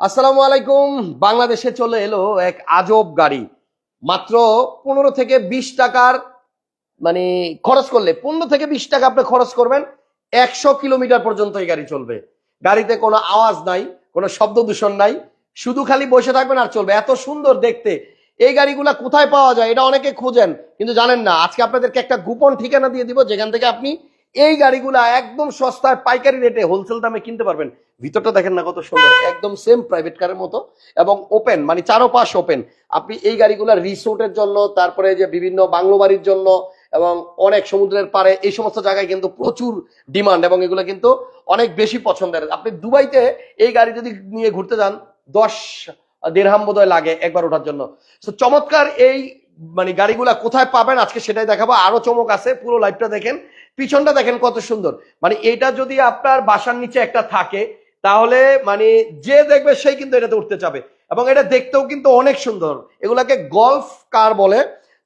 আসসালামু আলাইকুম। বাংলাদেশে চলে এলো এক আজব গাড়ি। মাত্র পনেরো থেকে বিশ টাকার মানে খরচ করলে, পনেরো থেকে বিশ টাকা আপনি খরচ করবেন, একশো কিলোমিটার পর্যন্ত এই গাড়ি চলবে। গাড়িতে কোনো আওয়াজ নাই, কোনো শব্দ দূষণ নাই, শুধু খালি বসে থাকবেন আর চলবে। এত সুন্দর দেখতে। এই গাড়িগুলা কোথায় পাওয়া যায়, এটা অনেকে খোঁজেন, কিন্তু জানেন না। আজকে আপনাদেরকে একটা গোপন ঠিকানা দিয়ে দিব, যেখান থেকে আপনি এই গাড়িগুলা একদম সস্তায় পাইকারি রেটে হোলসেল দামে কিনতে পারবেন। ভিতরটা দেখেন না কত সুন্দর একদম সেম প্রাইভেট কারের মতো এবং ওপেন মানে চারো পাশ ওপেন আপনি এই গাড়িগুলা রিসোর্টের জন্য তারপরে যে বিভিন্ন বাংলো বাড়ির জন্য এবং অনেক সমুদ্রের পারে এই সমস্ত জায়গায় কিন্তু প্রচুর ডিমান্ড এবং এগুলো কিন্তু অনেক বেশি পছন্দের। আপনি দুবাইতে এই গাড়ি যদি নিয়ে ঘুরতে যান দশ দেড়হাম বোধহয় লাগে একবার ওঠার জন্য। তো চমৎকার এই মানে গাড়িগুলা কোথায় পাবেন, আজকে সেটাই দেখাবো। আরও চমক আছে, পুরো লাইভটা দেখেন। পিছনটা দেখেন কত সুন্দর। মানে এটা যদি আপনার বাসার নিচে একটা থাকে, তাহলে মানে যে দেখবে সেই কিন্তু এটাতে উঠতে চাবে। এবং এটা দেখতেও কিন্তু অনেক সুন্দর। এগুলাকে গলফ কার বলে।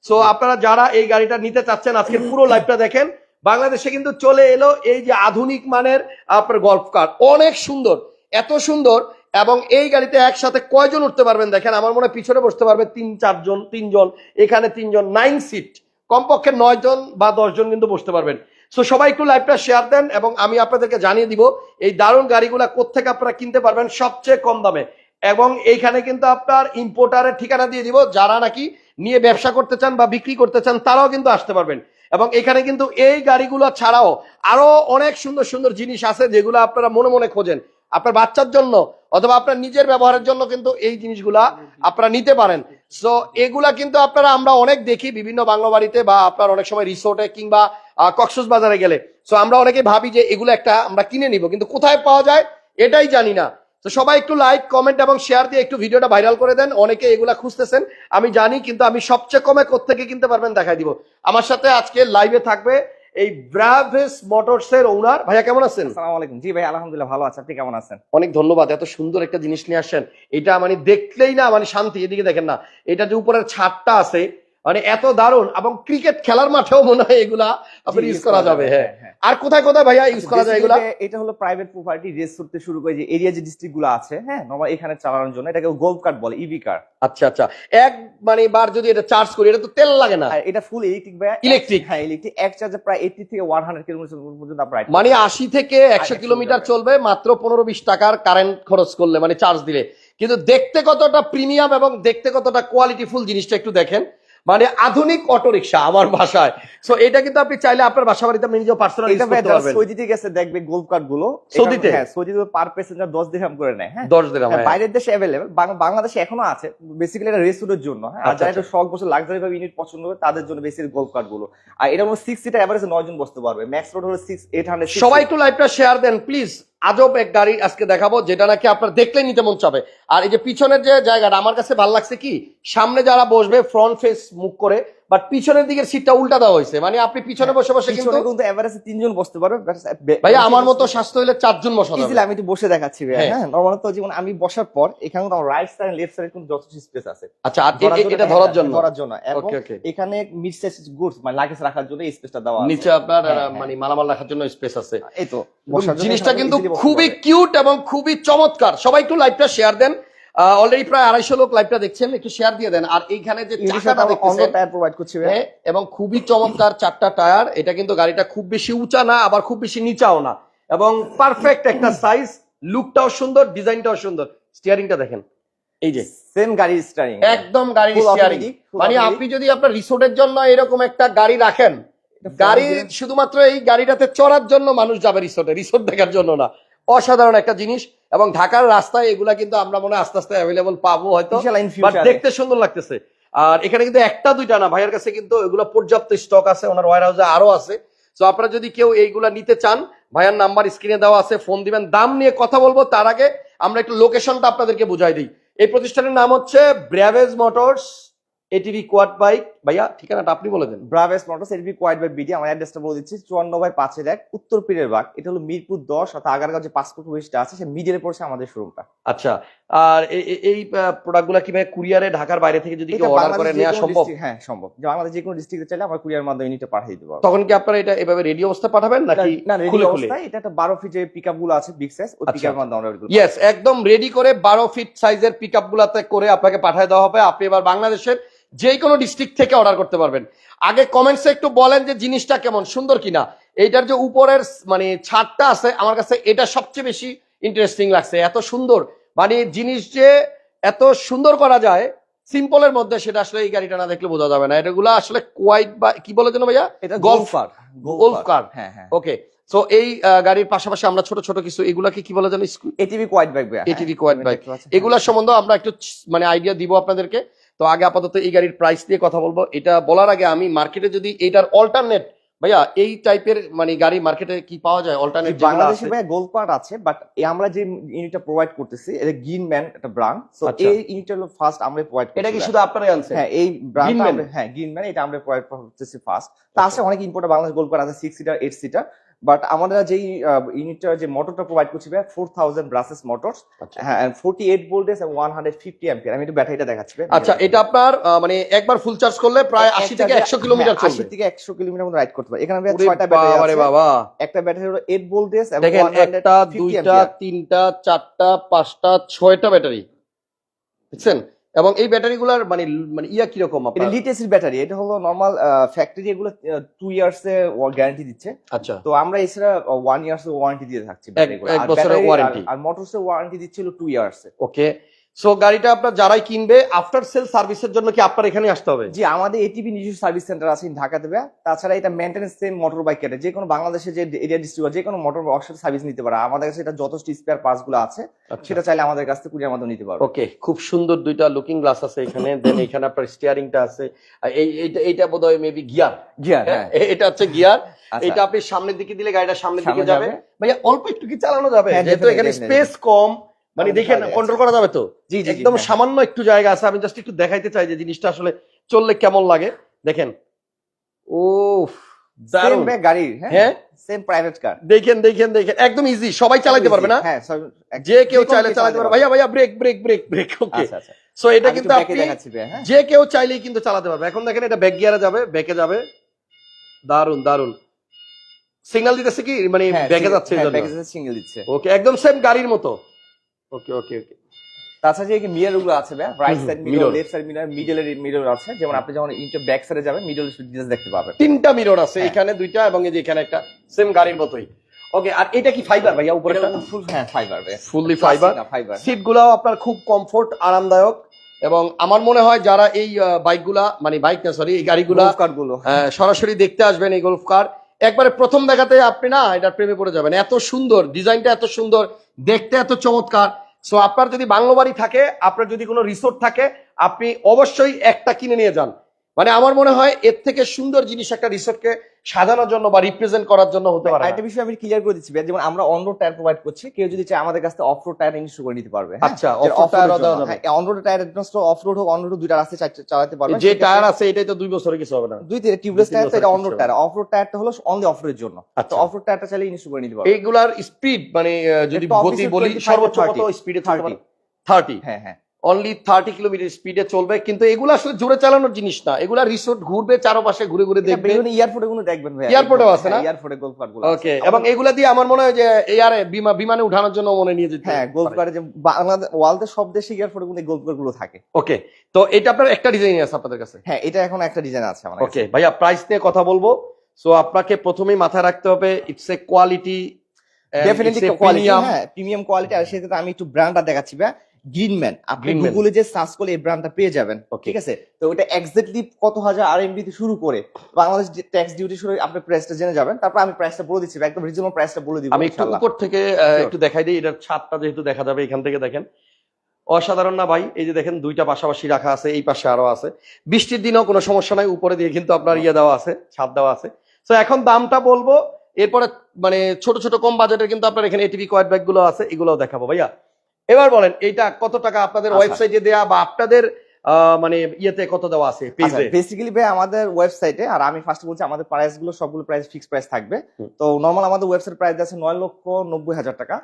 সো আপনারা যারা এই গাড়িটা নিতে চাচ্ছেন আজকের পুরো লাইভটা দেখেন। বাংলাদেশে কিন্তু চলে এলো এই যে আধুনিক মানের আপনার গল্ফ কার অনেক সুন্দর। এত সুন্দর এবং এই গাড়িতে একসাথে কয়জন উঠতে পারবেন দেখেন, আমার মনে পিছনে বসতে পারবে তিন, চারজন, তিনজন, এখানে তিনজন নাইন সিট কমপক্ষে নয় জন বা দশ জন কিন্তু বসতে পারবেন। সো সবাই একটু লাইভটা শেয়ার দেন এবং আমি আপনাদেরকে জানিয়ে দিব, এই দারুণ গাড়িগুলা কোথেকে আপনারা কিনতে পারবেন সবচেয়ে কম দামে। এবং এইখানে কিন্তু আপনার ইম্পোর্টারের ঠিকানা দিয়ে দিব, যারা নাকি নিয়ে ব্যবসা করতে চান বা বিক্রি করতে চান, তারাও কিন্তু আসতে পারবেন। এবং এখানে কিন্তু এই গাড়িগুলো ছাড়াও আরও অনেক সুন্দর সুন্দর জিনিস আছে যেগুলো আপনারা মনে মনে খোঁজেন। আপনার বাচ্চার জন্য অথবা আপনার নিজের ব্যবহারের জন্য কিন্তু এই জিনিসগুলা আপনারা নিতে পারেন। সো এগুলা কিন্তু আপনারা, আমরা অনেক দেখি বিভিন্ন বাংলা বাড়িতে বা আপনার অনেক সময় রিসোর্টে কিংবা কক্সস বাজারে গেলে। সো আমরা অনেকে ভাবি যে এগুলো একটা আমরা কিনে নিব, কিন্তু কোথায় পাওয়া যায় এটাই জানি না। তো সবাই একটু লাইক কমেন্ট এবং শেয়ার দিয়ে একটু ভিডিওটা ভাইরাল করে দেন, অনেকে এগুলা খুঁজতেছেন। আমি জানি, কিন্তু আমি সবচেয়ে কমে কোত্থেকে কিনতে পারবেন দেখাই দিব। আমার সাথে আজকে লাইভে থাকবে এই ব্রাভেস মোটরস এর ওনার ভাইয়া কেমন আছেন? আসসালামু আলাইকুম। জি ভাই আলহামদুলিল্লাহ ভালো আছে। আপনি কেমন আছেন? অনেক ধন্যবাদ। এত সুন্দর একটা জিনিস নিয়ে আসেন এটা মানে দেখলেই না মানে শান্তি। এদিকে দেখেন না এটা যে উপরের ছাদটা আছে মানে এত দারুণ এবং ক্রিকেট খেলার মাঠেও মনে হয় এগুলা আপনার ইউজ করা যাবে হ্যাঁ। হ্যাঁ। আর কোথায় কোথায় ভাইয়া ইউজ করা যায় এগুলা? এটা হলো প্রাইভেট প্রপার্টি রেস করতে শুরু করে যে এরিয়া যে ডিস্ট্রিক্টগুলো আছে হ্যাঁ নর্মাল এখানে চালানোর জন্য এটাকে গোল্ফ কার্ড বলে ইভি কার আচ্ছা আচ্ছা। এক মানে বার যদি এটা চার্জ করি এটা তো তেল লাগে না। এটা ফুল ইলেকট্রিক ভাই Electric? হ্যাঁ ইলেকট্রিক এক চার্জে প্রায় 80 থেকে 100 কিলোমিটার পর্যন্ত আপনার মানে করতে আশি থেকে একশো 100 কিলোমিটার। চলবে মাত্র পনেরো বিশ টাকার কারেন্ট খরচ করলে মানে চার্জ দিলে। কিন্তু দেখতে কতটা প্রিমিয়াম এবং দেখতে কতটা কোয়ালিটিফুল জিনিসটা একটু দেখেন। মানে আধুনিক অটোরিকশা আমার ভাষায় সো এটা কিন্তু আপনি চাইলে আপনার বাসা বাড়িতে আপনি নিজেও পার্সোনাল ইউজ করতে পারবেন। সৌদিতে গেছে দেখবে গোল্ফ কার্ডগুলো। সৌদিতে? হ্যাঁ সৌদিতে পার প্যাসেঞ্জার 10 দিরহাম করে নেয় হ্যাঁ। দশ দিলাম হ্যাঁ, বাইরের দেশে অ্যাভেলেবল বাংলাদেশে এখনও আছে। বেসিক্যালি এটা রেসুরের জন্য হ্যাঁ। আর আচ্ছা, যারা একটু শখ বসে লাক্সারি ভাবে ইউনিট পছন্দ করে তাদের জন্য বেসিক গোল্ফ কার্ডগুলো। আর এটা হলো সিক্স সিটার এভারেজ নয় জন বসতে পারবে। ম্যাক্স রোড হলো সিক্স এইট হান্ড্রেড সবাই একটু লাইভটা শেয়ার দেন প্লিজ আজব এক গাড়ি আজকে দেখাবো, যেটা নাকি আপনার দেখলে নিতে মন চাবে। আর এই যে পিছনের যে জায়গাটা, আমার কাছে ভালো লাগছে কি, সামনে যারা বসবে ফ্রন্ট ফেস মুখ করে বাট পিছনের দিকের সিটটা উল্টা দেওয়া হয়েছে। মানে আপনি পিছনে বসে বসে কিন্তু কিন্তু এভারেজ তিনজন বসতে পারবে ভাইয়া আমার মতো স্বাস্থ্য হলে চারজন বসা যাবে। আমি একটু বসে দেখাচ্ছি ভাই হ্যাঁ। হ্যাঁ নর্মালত যেমন আমি বসার পর এখানে আমার রাইট সাইড লেফট সাইড কিন্তু যথেষ্ট স্পেস আছে। আচ্ছা এটা হ্যাঁ, ধরার জন্য? ধরার জন্য। ওকে ওকে এখানে মিড সাইজ গুডস মানে লাগেজ রাখার জন্য এই স্পেসটা দেওয়া আছে। নিচে আপনার হ্যাঁ, হ্যাঁ। মানে মালামাল রাখার জন্য স্পেস আছে। এই তো জিনিসটা কিন্তু খুবই কিউট এবং খুবই চমৎকার। সবাই একটু লাইভটা শেয়ার দেন। অলরেডি প্রায় আড়াইশো লোক লাইভটা দেখছেন একটু শেয়ার দিয়ে দেন। আর এইখানে যে চাকাটা দেখতেছেন টায়ার প্রোভাইড করছি হ্যাঁ, এবং খুবই চমৎকার চারটা টায়ার এটা কিন্তু গাড়িটা খুব বেশি উঁচা না আবার খুব বেশি নিচাও না। এবং পারফেক্ট একটা সাইজ লুকটাও সুন্দর ডিজাইনটাও সুন্দর। স্টিয়ারিংটা দেখেন। এই যে সেম গাড়ি স্টারিং একদম গাড়ির স্টিয়ারিং মানে আপনি যদি আপনার রিসোর্টের জন্য এরকম একটা গাড়ি রাখেন গাড়ি শুধুমাত্র এই গাড়িটাতে চড়ার জন্য মানুষ যাবে রিসোর্টে রিসোর্ট দেখার জন্য না। অসাধারণ একটা জিনিস এবং ঢাকার রাস্তায় এগুলা কিন্তু আমরা মনে আস্তে আস্তে অ্যাভেলেবল পাবো হয়তো। দেখতে সুন্দর লাগতেছে। আর এখানে কিন্তু একটা দুইটা না ভাইয়ের কাছে কিন্তু এগুলো পর্যাপ্ত স্টক আছে ওনার ওয়ার হাউসে আরও আছে। তো আপনারা যদি কেউ এইগুলা নিতে চান ভাইয়ার নাম্বার স্ক্রিনে দেওয়া আছে ফোন দিবেন। দাম নিয়ে কথা বলব তার আগে আমরা একটু লোকেশনটা আপনাদেরকে বুঝাই দিই। এই প্রতিষ্ঠানের নাম হচ্ছে Braves Motors ATV quad bike ভাইয়া ঠিকানাটা আপনি বলে দেন। Braves Motors LB quad bike BD আমার অ্যাড্রেসটা বলে দিচ্ছি চুয়ান্ন বাই পাঁচের এক উত্তর পীরের বাগ। এটা হলো মিরপুর দশ অর্থাৎ আগারগাঁও যে পাসপোর্ট অফিসটা আছে সে মিডিয়ারে পড়ছে আমাদের শোরুমটা আচ্ছা আর এই প্রোডাক্টগুলো কি ভাই কুরিয়ারে ঢাকার বাইরে থেকে যদি অর্ডার করে নেওয়া সম্ভব? হ্যাঁ সম্ভব। যে আমাদের যে কোনো ডিস্ট্রিক্টে চাইলে আমরা কুরিয়ার মাধ্যমে ইউনিটে পাঠিয়ে পারব। তখন কি আপনারা এটা এভাবে রেডি অবস্থা পাঠাবেন নাকি না রেডি অবস্থায়। এটা একটা বারো ফিট যে পিকগুলো আছে বিগ সাইজ ওই আচ্ছা, পিক মাধ্যমে আমরা এগুলো ইয়েস একদম রেডি করে বারো ফিট সাইজের পিক আপ করে আপনাকে পাঠিয়ে দেওয়া হবে। আপনি এবার বাংলাদেশের যে কোনো ডিস্ট্রিক্ট থেকে অর্ডার করতে পারবেন। আগে কমেন্টসে একটু বলেন যে জিনিসটা কেমন সুন্দর কিনা। এইটার যে উপরের মানে ছাদটা আছে আমার কাছে এটা সবচেয়ে বেশি ইন্টারেস্টিং লাগছে। এত সুন্দর। মানে জিনিস যে এত সুন্দর করা যায় সিম্পলের মধ্যে সেটা আসলে এই গাড়িটা না দেখলে বোঝা যাবে না। এটাগুলো আসলে কোয়াইট বা কি বলে যেন ভাইয়া? এটা Golf গোল্ফ কার। হ্যাঁ হ্যাঁ। ওকে সো এই গাড়ির পাশাপাশি আমরা ছোট ছোট কিছু এগুলাকে কি বলে যেন? এটিভি কোয়াইট বাইক ATV কোয়াইট bike। এগুলোর সম্বন্ধে আমরা একটু মানে আইডিয়া দিব আপনাদেরকে। তো আগে আপাতত এই গাড়ির প্রাইস নিয়ে কথা বলব। এটা বলার আগে আমি মার্কেটে যদি এটার অল্টারনেট ভাইয়া এই টাইপের মানে গাড়ি মার্কেটে কি পাওয়া যায়? অল্টারনেট বাংলাদেশে ভাই গোল্ড কার্ড আছে বাট আমরা যে ইউনিটটা প্রোভাইড করতেছি এটা গ্রিন ম্যান একটা ব্র্যান্ড সো আচ্ছা। এই ইউনিটটা হলো ফার্স্ট আমরা প্রোভাইড এটা কি শুধু আপনারাই আনছেন? হ্যাঁ এই ব্র্যান্ডটা হ্যাঁ গ্রিন ম্যান এটা আমরা প্রোভাইড করতেছি ফার্স্ট তা আছে অনেক ইম্পোর্টার বাংলাদেশ গোল্ড কার্ড আছে six seater eight seater but আমরা যেই ইউনিটটা যে মোটরটা প্রোভাইড করছি ভাই ফোর থাউজেন্ড ব্রাসেস মোটরস আচ্ছা। হ্যাঁ forty eight voltage one hundred fifty ampere আমি একটু ব্যাটারিটা দেখাচ্ছি। আচ্ছা এটা আপনার মানে একবার ফুল চার্জ করলে প্রায় আশি থেকে একশো কিলোমিটার হ্যাঁ, আশি থেকে একশো কিলোমিটার মতো রাইড করতে পারে। এখানে ওরে ছয়টা ব্যাটারি বাবা। একটা ব্যাটারি হলো এইট ভোল্টেজ দেখেন 150 একটা দুইটা তিনটা চারটা পাঁচটা ছয়টা ব্যাটারি বুঝছেন? এবং এই ব্যাটারিগুলার মানে মানে ইয়া কীরকম আপনার? এসির ব্যাটারি এটা হলো নর্মাল ফ্যাক্টরি এগুলো টু ইয়ার্স এ গ্যারান্টি দিচ্ছে। আচ্ছা। তো আমরা এছাড়া ওয়ান ইয়ার্স ওয়ারেন্টি দিয়ে থাকছি এক বছরের ওয়ারেন্টি আর মোটরস এর ওয়ারেন্টি দিচ্ছিল টু ইয়ার্স ওকে সো গাড়িটা আপনার যারাই কিনবে আফটার সেল সার্ভিসের জন্য কি আপনার এখানে আসতে হবে? জি আমাদের এটিভি নিজস্ব সার্ভিস সেন্টার আছে ঢাকাতে। তাছাড়া এটা মেনটেন্স সেম মোটর বাইক কেটে যে কোনো বাংলাদেশে যে এরিয়া ডিস্ট্রিক্ট যে কোনো মোটর অবশ্যই সার্ভিস নিতে পারে। আমাদের কাছে এটা যথেষ্ট স্পেয়ার পার্টসগুলো আছে। সেটা চাইলে আমাদের কাছ থেকে কুরিয়ার মাধ্যমে নিতে পারবে। ওকে খুব সুন্দর দুইটা লুকিং গ্লাস আছে এখানে। দেন এখানে আপনার স্টিয়ারিংটা আছে। এই এইটা এইটা বোধহয় মেবি গিয়ার গিয়ার হ্যাঁ এটা হচ্ছে গিয়ার আচ্ছা। এটা আপনি সামনের দিকে দিলে গাড়িটা সামনের দিকে যাবে। ভাইয়া অল্প একটু কি চালানো যাবে? হ্যাঁ, যেহেতু এখানে স্পেস কম। মানে দেখেন কন্ট্রোল করা যাবে তো? জি জি একদম সামান্য একটু জায়গা আছে। আমি জাস্ট একটু দেখাইতে চাই যে জিনিসটা আসলে চললে কেমন লাগে। দেখেন। ও দারুণ। গাড়ি হ্যাঁ? হ্যাঁ? সেম প্রাইভেট কার দেখেন দেখেন দেখেন। একদম ইজি সবাই চালাতে পারবে না? হ্যাঁ যে কেউ চাইলে চালাতে পারবে। ভাইয়া ভাইয়া brake brake brake brake okay so এটা কিন্তু আপনি হ্যাঁ। যে কেউ চাইলেই কিন্তু চালাতে পারবে। এখন দেখেন এটা ব্যাক গিয়ারে যাবে ব্যাকে যাবে। দারুণ দারুণ সিগন্যাল দিতেছে কি? মানে হ্যাঁ, ব্যাকে যাচ্ছে হ্যাঁ, যাচ্ছে, single দিচ্ছে। ওকে একদম সেম গাড়ির মতো। ওকে ওকে ওকে তাছাড়া যে মিররগুলো আছে right side. Mirror left side mirror মিডলের mirror আছে। যেমন আপনি যখন ব্যাক সাইডে যাবেন মিডল ডিটেইলস দেখতে পাবেন। তিনটা মিরর আছে হ্যাঁ। এখানে দুইটা এবং এই যে এখানে একটা সেম গাড়ির মতোই। ওকে আর এটা কি ফাইবার ভাইয়া উপরেটা ফুল হ্যাঁ fibre fully fibre fibre seat গুলাও আপনার খুব কমফোর্ট আরামদায়ক এবং আমার মনে হয় যারা এই বাইকগুলা মানে বাইক না সরি এই গাড়িগুলা গুলো সরাসরি দেখতে আসবেন এই গল্ফ কার একবারে প্রথম দেখাতে আপনি না এটার প্রেমে পড়ে যাবেন। এত সুন্দর ডিজাইনটা এত সুন্দর দেখতে এত চমৎকার। সো আপনার যদি বাংলো বাড়ি থাকে, আপনার যদি কোনো রিসোর্ট থাকে, আপনি অবশ্যই একটা কিনে নিয়ে যান। মানে আমার মনে হয় এর থেকে সুন্দর জিনিস একটা রিসোর্টকে সাজানোর জন্য বা রিপ্রেজেন্ট করার জন্য হতে পারে। আরেকটা বিষয় আমি ক্লিয়ার করে দিচ্ছি যেমন আমরা অন রোড টায়ার প্রোভাইড করছি কেউ যদি চায় আমাদের কাছ থেকে অফ রোড টায়ার ইনস্টল করে নিতে পারবে আচ্ছা, off-road টায়ারও on road tyre off road হোক অন রোড দুইটা রাস্তা চালাতে পারবে। যে টায়ার আছে এটাই তো দুই বছরে কিছু হবে না। দুই থেকে টিউবলেস টায়ার তো এটা on road tyre off road টায়ারটা হলো অনলি অফ রোডের জন্য। তো আচ্ছা। অফ রোড টায়ারটা চাইলে ইনস্টল করে নিতে পারবে। এইগুলার স্পিড মানে যদি গতি বলি সর্বোচ্চ কত 30 স্পিডে 30 থার্টি হ্যাঁ হ্যাঁ। অনলি থার্টি কিলোমিটার স্পিডে চলবে কিন্তু এগুলো আসলে জোরে চালানোর জিনিস না। এগুলা রিসোর্ট ঘুরবে চারপাশে ঘুরে ঘুরে দেখবে। এয়ারপোর্টে গুলো দেখবেন ভাই এয়ারপোর্টেও আছে না? এয়ারপোর্টে গোল্ফ ওকে এবং এগুলা দিয়ে আমার মনে হয় যে এয়ারে বিমানে উঠানোর জন্য মনে নিয়ে যেতে হ্যাঁ গোল্ফ কার্ডে যে বাংলাদেশ ওয়ার্ল্ডে সব দেশে এয়ারপোর্টে গুলো গোল্ফ কার্ডগুলো থাকে। ওকে তো এটা আপনার একটা ডিজাইন আছে আপনাদের কাছে? হ্যাঁ এটা এখন একটা ডিজাইন আছে আমার ওকে ভাইয়া প্রাইস নিয়ে কথা বলব। সো আপনাকে প্রথমেই মাথায় রাখতে হবে it's a quality definitely quality হ্যাঁ প্রিমিয়াম কোয়ালিটি আর সেক্ষেত্রে আমি একটু ব্র্যান্ডটা দেখাচ্ছি ভাই গ্রিনম্যান আপনি গুগলে যে সার্চ করলে এই ব্র্যান্ডটা পেয়ে যাবেন। ঠিক আছে? তো ওটা এক্স্যাক্টলি কত হাজার আরএমবি থেকে শুরু করে বাংলাদেশ ট্যাক্স ডিউটি শুরু আপনি প্রাইসটা জেনে যাবেন। তারপর আমি প্রাইসটা বলে দিচ্ছি একদম রিজনেবল প্রাইসটা বলে দিব আমি একটু উপর থেকে একটু দেখাই দিই এটার ছাদটা যেহেতু দেখা যাবে এখান থেকে দেখেন। অসাধারণ না ভাই? এই যে দেখেন দুইটা পাশাপাশি রাখা আছে এই পাশে আরও আছে। বৃষ্টির দিনেও কোনো সমস্যা নাই উপরে দিয়ে কিন্তু আপনার ইয়ে দেওয়া আছে ছাদ দেওয়া আছে। তো এখন দামটা বলব এরপরে মানে ছোট ছোট কম বাজেটের কিন্তু আপনার এখানে এটিভি কোয়াড ব্যাগগুলো আছে এগুলোও দেখাবো ভাইয়া। এবার বলেন এইটা কত টাকা আপনাদের আচ্ছা। ওয়েবসাইটে দেয়া বা আপনাদের আহ, মানে ইয়েতে কত দেওয়া আছে পেজে বেসিক্যালি ভাই আমাদের ওয়েবসাইটে আর আমি ফার্স্ট বলছি আমাদের প্রাইসগুলো সবগুলো প্রাইস ফিক্স প্রাইস থাকবে। তো নর্মাল আমাদের ওয়েবসাইট প্রাইস আছে নয় লক্ষ নব্বই হাজার টাকা।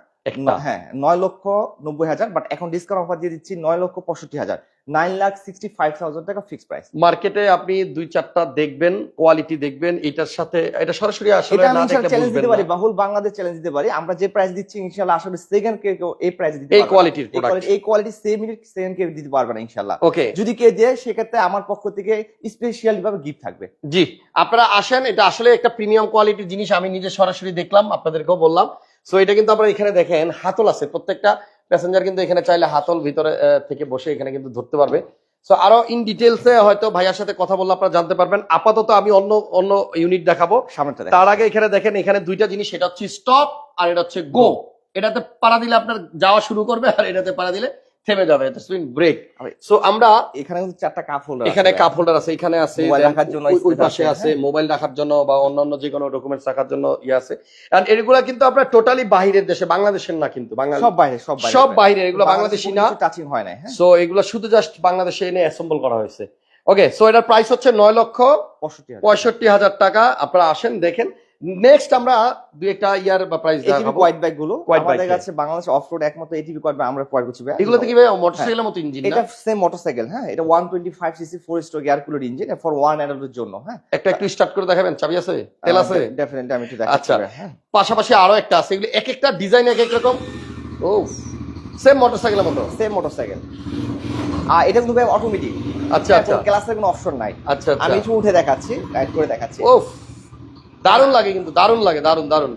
হ্যাঁ নয় লক্ষ নব্বই হাজার বাট এখন ডিসকাউন্ট অফার দিয়ে দিচ্ছি নয় লক্ষ পঁয়ষট্টি হাজার। Nine lakh sixty five thousand taka fix price মার্কেটে আপনি দুই চারটা দেখবেন কোয়ালিটি দেখবেন এটার সাথে এটা সরাসরি আসলে এটা আমি না ইনশাল্লাহ দেখলে চ্যালেঞ্জ দিতে পারি বাহুল বাংলাদেশ চ্যালেঞ্জ দিতে পারি। আমরা যে প্রাইস দিচ্ছি ইনশাল্লাহ আসলে সেকেন্ড কে এই প্রাইস দিতে এই কোয়ালিটির প্রোডাক্ট এই কোয়ালিটি সেম মিনিট সেকেন্ড কে দিতে পারবে না ইনশাল্লাহ ওকে যদি কে দেয় সেক্ষেত্রে আমার পক্ষ থেকে স্পেশালি ভাবে গিফট থাকবে। জি আপনারা আসেন এটা আসলে একটা প্রিমিয়াম কোয়ালিটির জিনিস আমি নিজে সরাসরি দেখলাম আপনাদেরকেও বললাম। সো এটা কিন্তু আপনার এখানে দেখেন হাতল আছে। প্রত্যেকটা প্যাসেঞ্জার কিন্তু এখানে চাইলে হাতল ভিতরে থেকে বসে এখানে কিন্তু ধরতে পারবে। সো আরও ইন ডিটেলসে হয়তো ভাইয়ার সাথে কথা বললে আপনারা জানতে পারবেন। আপাতত আমি অন্য অন্য ইউনিট দেখাবো। তার আগে এখানে দেখেন এখানে দুইটা জিনিস এটা হচ্ছে স্টপ আর এটা হচ্ছে গো এটাতে পাড়া দিলে আপনার যাওয়া শুরু করবে আর এটাতে পাড়া দিলে থেমে যাবে এটা ব্রেক সো আমরা এখানে চারটা কাপ হোল্ডার এখানে কাপ হোল্ডার আছে এখানে আছে মোবাইল রাখার জন্য ওই- পাশে আছে, আছে হ্যাঁ। মোবাইল রাখার জন্য বা অন্যান্য যে কোনো ডকুমেন্টস রাখার জন্য ইয়ে আছে। আর এগুলা কিন্তু আপনার টোটালি বাহিরের দেশে বাংলাদেশের না কিন্তু বাংলাদেশ সব বাইরে সব বাইরে। সব বাইরে এগুলো বাংলাদেশি না। টাচিং হয় না হ্যাঁ। সো এগুলো শুধু জাস্ট বাংলাদেশে এনে অ্যাসেম্বল করা হয়েছে। ওকে সো এটার প্রাইস হচ্ছে নয় লক্ষ পঁয়ষট্টি হাজার টাকা। আপনারা আসেন দেখেন। নেক্সট আমরা দুই একটা ইয়ার বা প্রাইস এটিভি কোয়াইট বাইকগুলো। আমাদের কাছে বাংলাদেশ অফ রোড একমাত্র এটিভি বাইক আমরা প্রোভাইড করছি ভাই। এগুলো থেকে ভাই মোটরসাইকেলের মতো ইঞ্জিন এটা সেম মোটরসাইকেল হ্যাঁ। এটা one twenty five CC four stroke air cooler engine for one অ্যাডাল্টের জন্য হ্যাঁ। একটা একটু স্টার্ট করে দেখাবেন চাবি আছে? তেল আছে? ডেফিনেটলি আমি একটু দেখাচ্ছি আচ্ছা। হ্যাঁ। পাশাপাশি আরও একটা আছে এগুলো এক একটা ডিজাইন এক এক রকম। ও সেম মোটরসাইকেলের মতো। সেম মোটরসাইকেল আর এটা কিন্তু ভাই অটোমেটিক আচ্ছা আচ্ছা। ক্লাসের কোনো অপশন নাই। আচ্ছা আমি আচ্ছা একটু উঠে দেখাচ্ছি রাইড করে দেখাচ্ছি। ও দারুণ লাগে কিন্তু দারুণ লাগে দারুণ দারুণ।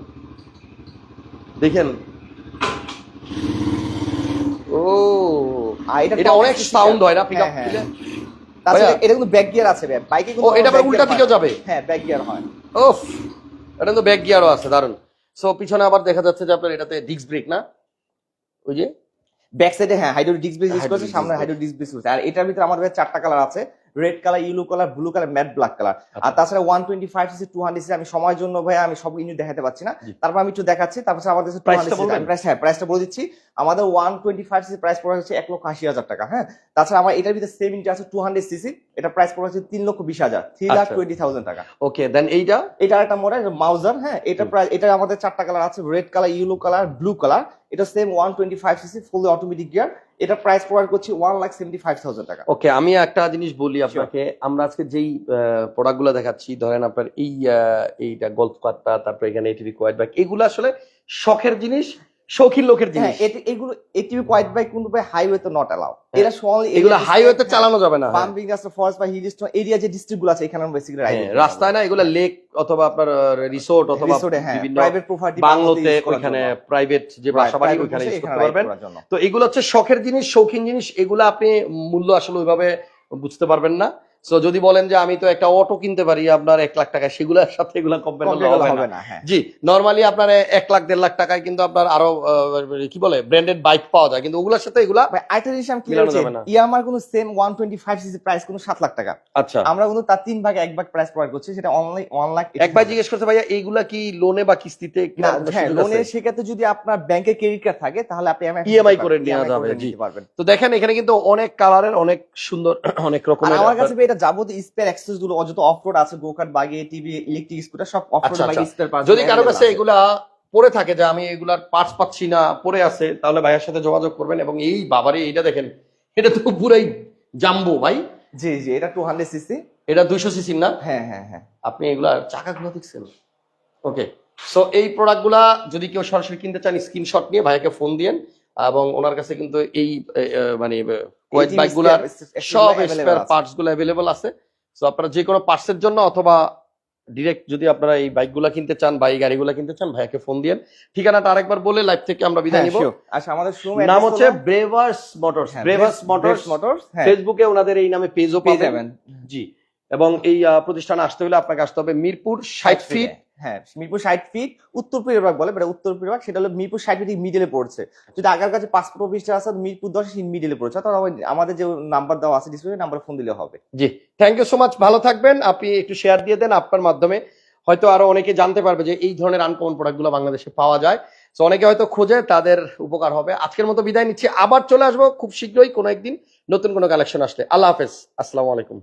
দেখেন। ও এটা অনেক সাউন্ড হয় না পিক আপ হ্যাঁ, হ্যাঁ। তাছাড়া এটা কিন্তু ব্যাক গিয়ার আছে ভাই বাইকে ও কিন্তু এটা আবার উল্টা দিকেও যাবে হ্যাঁ ব্যাক গিয়ার হয়। ওফ এটা তো ব্যাক গিয়ারও আছে দারুণ। সো পিছনে আবার দেখা যাচ্ছে যে আপনার এটাতে ডিস্ক ব্রেক না? ওই যে? ব্যাক সাইডে হ্যাঁ হাইড্রোলিক ডিস্ক ব্রেক ইউজ করেছে সামনে। হাইড্রোলিক ডিস্ক ব্রেক আর এটার ভিতরে আমাদের চারটা কালার আছে। Red colour yellow colour blue colour matte black colour আর। তাছাড়া one twenty five CC two hundred CC আমি সময়ের জন্য ভাই আমি সব ইউনিট দেখাতে পারছি না তারপর আমি একটু দেখাচ্ছি তারপর আমাদের টু টা বলবেন? হান্ড্রেড প্রাইস হ্যাঁ প্রাইসটা বলে দিচ্ছি আমাদের one twenty five CC price পড়ে হচ্ছে এক লক্ষ আশি হাজার টাকা হ্যাঁ? তাছাড়া আমার এটার ভিতরে সেম ইউনিট আছে টু হান্ড্রেড সিসি এটা প্রাইস পড়ে হচ্ছে তিন লক্ষ বিশ হাজার থ্রি লাখ। টোয়েন্টি থাউজেন্ড টাকা। ওকে দেন এইটা? এটা একটা মডেল মাউজার হ্যাঁ? এটা। প্রায় এটা আমাদের চারটা কালার আছে red colour yellow colour blue colour এটা same one twenty five CC fully automatic gear এটা প্রাইস প্রোভাইড করছি one lakh seventy five thousand taka. Okay আমি একটা জিনিস বলি আপনাকে আমরা আজকে যেই প্রোডাক্টগুলো দেখাচ্ছি ধরেন আপনার এই এইটা গল্ফ কারটা তারপরে এখানে এটিভি কোয়াইট বাইক এগুলো আসলে শখের জিনিস শৌখিন লোকের হ্যাঁ জিনিস। এগুলো এটিভি কোয়াইট বাইক ভাই হাইওয়ে তো নট অ্যালাউ সমালি এগুলো হাইওয়েতে চালানো যাবে না। পাম্পিং আছে ফরেস্ট বা হিল স্টোন এরিয়া যে ডিস্ট্রিক্টগুলো আছে এখানে বেসিক্যালি হ্যাঁ, রাস্তায় না এগুলো লেক অথবা আপনার রিসোর্ট অথবা হ্যাঁ বিভিন্ন প্রাইভেট প্রপার্টি বাংলোতে ওইখানে প্রাইভেট যে বাসা বাড়ি ওইখানে ইউজ করতে পারবেন। তো এগুলো হচ্ছে শখের জিনিস শৌখিন জিনিস এগুলো আপনি মূল্য আসলে ওইভাবে বুঝতে পারবেন না। সো যদি বলেন যে আমি তো একটা অটো কিনতে পারি আপনার এক লাখ টাকা সেগুলোর সাথে এগুলো কম্পেয়ার হবে না। হ্যাঁ। জি নরমালি আপনার এক লাখ দেড় লাখ টাকায় কিন্তু আপনার আরও কি বলে ব্র্যান্ডেড বাইক পাওয়া যায়। কিন্তু ওগুলোর সাথে এগুলা ভাই আরেকটা জিনিস আমি ক্লিয়ার না। ইয়ামার কোনো same one twenty five CC price কোনো সাত লাখ টাকা। আচ্ছা। আমরা কিন্তু তার তিন ভাগে এক ভাগ প্রাইস প্রোভাইড করছি সেটা অনলাইন ওয়ান লাখ এক ভাই জিজ্ঞেস করতে ভাইয়া এইগুলা কি লোনে বা কিস্তিতে না কেনার কোনো হ্যাঁ সেক্ষেত্রে যদি আপনার ব্যাংকে ক্রেডিট কার্ড থাকে তাহলে আপনি ইএমআই করে নেওয়া যাবে, জি। তো দেখেন এখানে কিন্তু অনেক কালারের অনেক সুন্দর অনেক রকমের আমার কাছে এটা যাবতীয় স্পেয়ার অ্যাক্সেসগুলো যত অফরোড আছে go kart buggy TV electric scooter সব অফরোড বাগে আচ্ছা। স্পেয়ার পার্টস যদি কারও কাছে এগুলা পড়ে থাকে যে আমি এগুলার পার্টস পাচ্ছি না পড়ে আছে তাহলে ভাইয়ের সাথে যোগাযোগ করবেন এবং এই বাবারে এটা দেখেন এটা তো পুরাই জাম্বো ভাই। জি জি এটা 200 সিসি এটা দুইশো সিসি না? হ্যাঁ হ্যাঁ হ্যাঁ। আপনি এগুলা চাকাগুলো দেখছেন? ওকে সো এই প্রোডাক্টগুলা যদি কেউ সরাসরি কিনতে চান স্ক্রিনশট নিয়ে ভাইয়াকে ফোন দিয়েন। এবং ওনার কাছে কিন্তু এই মানে কোয়েট বাইকগুলার সব স্পেয়ার পার্টসগুলো অ্যাভেলেবল আছে। সো আপনারা যে কোনো পার্টসের জন্য অথবা ডিরেক্ট যদি আপনারা এই বাইকগুলা কিনতে চান বা এই গাড়িগুলা কিনতে চান ভাইয়াকে ফোন দিয়েন ঠিকানাটা আরেকবার বলে লাইভ থেকে আমরা বিদায় নিব। আচ্ছা আমাদের নাম হচ্ছে Braves Motors Braves Motors Motors হ্যাঁ। ফেসবুকে ওনাদের এই নামে পেজও পেয়ে পাবেন। জি। এবং এই প্রতিষ্ঠানে আসতে হলে আপনাকে আসতে হবে মিরপুর ষাট ফিট হ্যাঁ মিরপুর ষাট ফিট উত্তর বিভাগ বলে উত্তর বিভাগ সেটা হলো মিরপুর ষাট ফিট মিডিলে পড়ছে। যদি আগার কাছে পাসপোর্ট অফিসটা আছে মিরপুর দশ মিডিলে পড়ছে আমাদের- আমাদের যে নাম্বার দেওয়া আছে ডিসপ্লে নাম্বার ফোন দিলে হবে। জি থ্যাংক ইউ সো মাচ ভালো থাকবেন। আপনি একটু শেয়ার দিয়ে দেন আপনার মাধ্যমে। হয়তো আরও অনেকে জানতে পারবে যে এই ধরনের আনকমন প্রোডাক্টগুলো বাংলাদেশে পাওয়া যায়। তো অনেকে হয়তো খোঁজে তাদের উপকার হবে। আজকের মতো বিদায় নিচ্ছি। আবার চলে আসব খুব শীঘ্রই কোনো একদিন নতুন কোনো কালেকশন আসলে। আল্লাহ হাফেজ। আসসালামু আলাইকুম।